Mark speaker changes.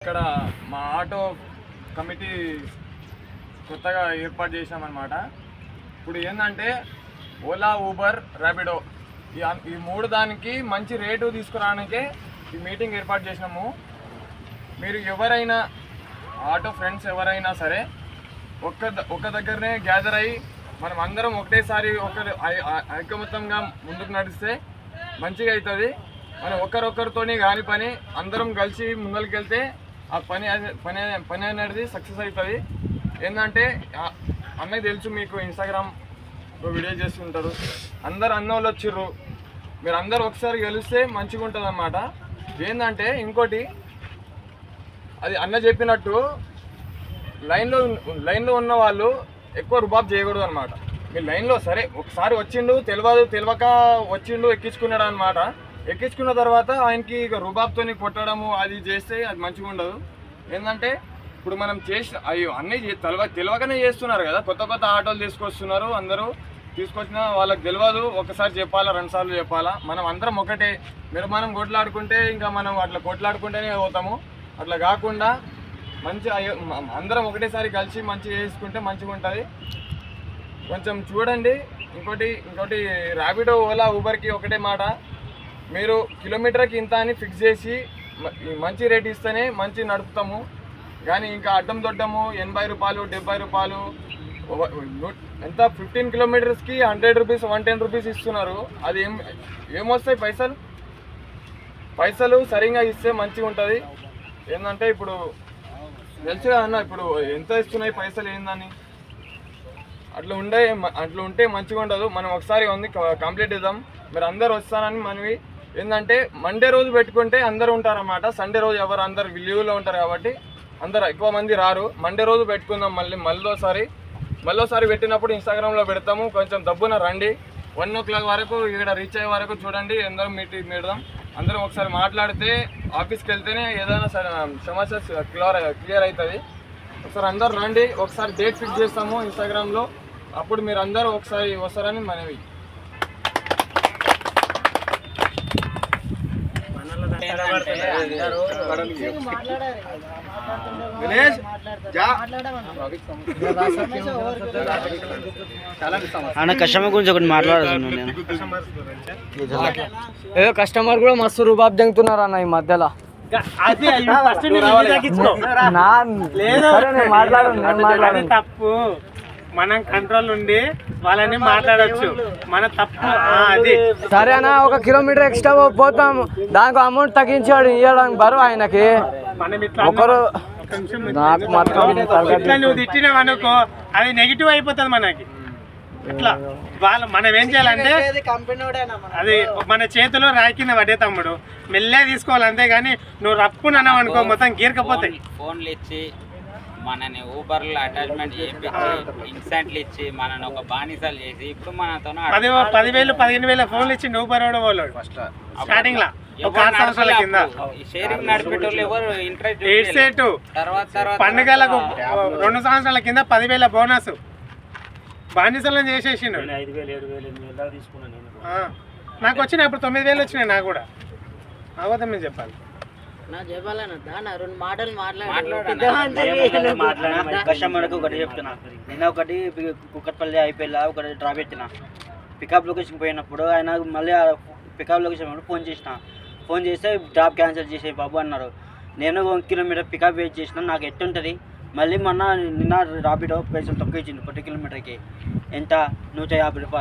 Speaker 1: ఇక్కడ మా auto committee కొత్తగా ఏర్పాటు చేసామన్నమాట ఇప్పుడు ఏంటంటే ఓలా ఊబర్ ర్యాపిడో ఈ ఈ మూడు దానికి మంచి రేటు తీసుకురావడానికే ఈ మీటింగ్ ఏర్పాటు చేసినాము. మీరు ఎవరైనా ఆటో ఫ్రెండ్స్ ఎవరైనా సరే ఒక్క ద- ఒక్క దగ్గరనే గ్యాదర్ అయ్యి మనం అందరం ఒకటేసారి ఒక ఐ- ఐకమత్యంగా ముందుకు నడిస్తే మంచిగా అవుతుంది మనం ఒకరొకరితోనే కాని పని అందరం కలిసి ముందరికి వెళ్తే ఆ పని పని పని అనేది సక్సెస్ అవుతుంది. ఏంటంటే అన్నయ్య తెలుసు మీకు ఇన్స్టాగ్రామ్లో వీడియో చేస్తుంటారు. అందరు అన్న వాళ్ళు వచ్చిర్రు. మీరు అందరు ఒకసారి గెలిస్తే మంచిగా ఉంటుంది అన్నమాట ఏంటంటే ఇంకోటి అది అన్న చెప్పినట్టు లైన్లో లైన్లో ఉన్న వాళ్ళు ఎక్కువ రుబాబ్ చేయకూడదు అనమాట మీరు లైన్లో సరే ఒకసారి వచ్చిండు తెలియదు తెలియక వచ్చిండు ఎక్కించుకున్నాడు అనమాట ఎక్కించుకున్న తర్వాత ఆయనకి ఇక రుబాబ్తోని కొట్టడము అది చేస్తే అది మంచిగా ఉండదు. ఏంటంటే ఇప్పుడు మనం చేసిన అయ్యో అన్నీ తెలవ తెలియకనే చేస్తున్నారు కదా. కొత్త కొత్త ఆటోలు తీసుకొస్తున్నారు అందరూ. తీసుకొచ్చిన వాళ్ళకి తెలియదు ఒకసారి చెప్పాలా రెండు సార్లు చెప్పాలా. మనం అందరం ఒకటే. మీరు మనం కొట్లాడుకుంటే ఇంకా మనం అట్లా కొట్లాడుకుంటేనే పోతాము. అట్లా కాకుండా మంచి అయ్యో- అందరం ఒకటేసారి కలిసి మంచిగా చేసుకుంటే మంచిగా ఉంటుంది. కొంచెం చూడండి. ఇంకోటి ఇంకోటి ర్యాపిడో ఓలా ఊబర్కి ఒకటే మాట. మీరు కిలోమీటర్కి ఇంత అని ఫిక్స్ చేసి మంచి రేట్ ఇస్తేనే మంచి నడుపుతాము. కానీ ఇంకా అడ్డం దొడ్డము ఎనభై రూపాయలు డెబ్బై రూపాయలు ఎంత? Fifteen కిలోమీటర్స్కి hundred rupees one ten rupees ఇస్తున్నారు. అది ఏం ఏమొస్తాయి పైసలు? పైసలు సరిగా ఇస్తే మంచిగా ఉంటుంది. ఏంటంటే ఇప్పుడు తెలుసు అన్న ఇప్పుడు ఎంత ఇస్తున్నాయి పైసలు ఏందని? అట్లా ఉండే అట్లా ఉంటే మంచిగా ఉండదు. మనం ఒకసారి ఉంది క- కంప్లీట్ ఇద్దాం మీరు అందరు వస్తానని మనవి ఏంటంటే మండే రోజు పెట్టుకుంటే అందరూ ఉంటారన్నమాట. సండే రోజు ఎవరు అందరు లీవ్లో ఉంటారు కాబట్టి అందరు ఎక్కువ మంది రారు. మండే రోజు పెట్టుకుందాం మళ్ళీ మళ్ళీసారి. మళ్ళీసారి పెట్టినప్పుడు ఇన్స్టాగ్రామ్లో పెడతాము. కొంచెం దబ్బున రండి. వన్ ఓ క్లాక్ వరకు ఇక్కడ రీచ్ అయ్యే వరకు చూడండి. అందరం మీటింగ్ పెడదాం. అందరం ఒకసారి మాట్లాడితే ఆఫీస్కి వెళ్తేనే ఏదైనా సరే సమస్య క్లియర్ క్లియర్ అవుతుంది ఒకసారి అందరు రండి. ఒకసారి డేట్ ఫిక్స్ చేస్తాము ఇన్స్టాగ్రామ్లో అప్పుడు మీరు అందరూ ఒకసారి వస్తారని మనవి.
Speaker 2: అన్న కస్టమర్ గురించి ఒకటి మాట్లాడుతున్నాను నేను.
Speaker 3: ఏదో కస్టమర్ కూడా మస్తు రూబాబ్ జంగుతున్నారు అన్న ఈ మధ్యలో. మాట్లాడను.
Speaker 4: తప్పు. మనం కంట్రోల్ నుండి వాళ్ళని మాట్లాడొచ్చు. మన తప్పు ఆ, అది.
Speaker 3: సరే అన్న ఒక కిలోమీటర్ ఎక్స్ట్రా పోతాం. దానికి అమౌంట్ తగ్గించాడు ఇవ్వడానికి బరువు ఆయనకి.
Speaker 4: మనం ఇట్లా
Speaker 3: ఒకరు నాకు మాత్రం
Speaker 4: ఇట్లా నువ్వు తిట్టినావు అనుకో అది నెగిటివ్ అయిపోతుంది మనకి. ఇట్లా. వాళ్ళు మనం ఏం చేయాలంటే అది మన చేతిలో రాయి కింద పడే తమ్ముడు. మెల్లగా తీసుకోవాలి అంతేగాని నువ్వు రప్పుని అన్నావు అనుకో మొత్తం గీరకపోతాయి.
Speaker 5: ఫోన్లు ఇచ్చి మనని ఊబర్లో అటాచ్మెంట్ చేయించి ఇన్సెంట్లు ఇచ్చి మనని ఒక బానిసలు చేసి ఇప్పుడు మనతో
Speaker 4: పది పదివేలు పదిహేను వేల ఫోన్లు ఇచ్చి పరవడం వాళ్ళు స్టార్టింగ్ లా.
Speaker 5: షేరింగ్ నడిపేటోళ్ళు ఎవరు ఇంట్రెస్ట్
Speaker 4: సెట్
Speaker 5: తర్వాత తర్వాత
Speaker 4: పండుగలకు రెండు సంవత్సరాల కింద పదివేల బోనస్ బానిసలను చేసేసిండు. నాకు వచ్చినాయి అప్పుడు తొమ్మిది వేలు వచ్చినాయి నాకు కూడా. అవతం మేము చెప్పాలి.
Speaker 6: నా చెప్పాలన్నా నా రెండు మాటలు
Speaker 5: మాట్లాడాను
Speaker 2: కస్టమర్కి ఒకటి చెప్తున్నా. నేను ఒకటి కుక్కట్పల్లి అయిపోయేలా ఒకటి డ్రాప్ పెట్టిన. పికప్ లొకేషన్ పోయినప్పుడు ఆయన మళ్ళీ పికప్ లొకేషన్ ఫోన్ చేసిన. ఫోన్ చేస్తే డ్రాప్ క్యాన్సిల్ చేసే బాబు అన్నారు. నేను వన్ కిలోమీటర్ పికప్ వెయిట్ చేసిన నాకు ఎట్టుంటుంది మళ్ళీ మొన్న నిన్న రాపిడో పైసలు తక్కువ ఇచ్చింది ప్రతి కిలోమీటర్కి. ఎంత? నూట యాభై రూపాయలు.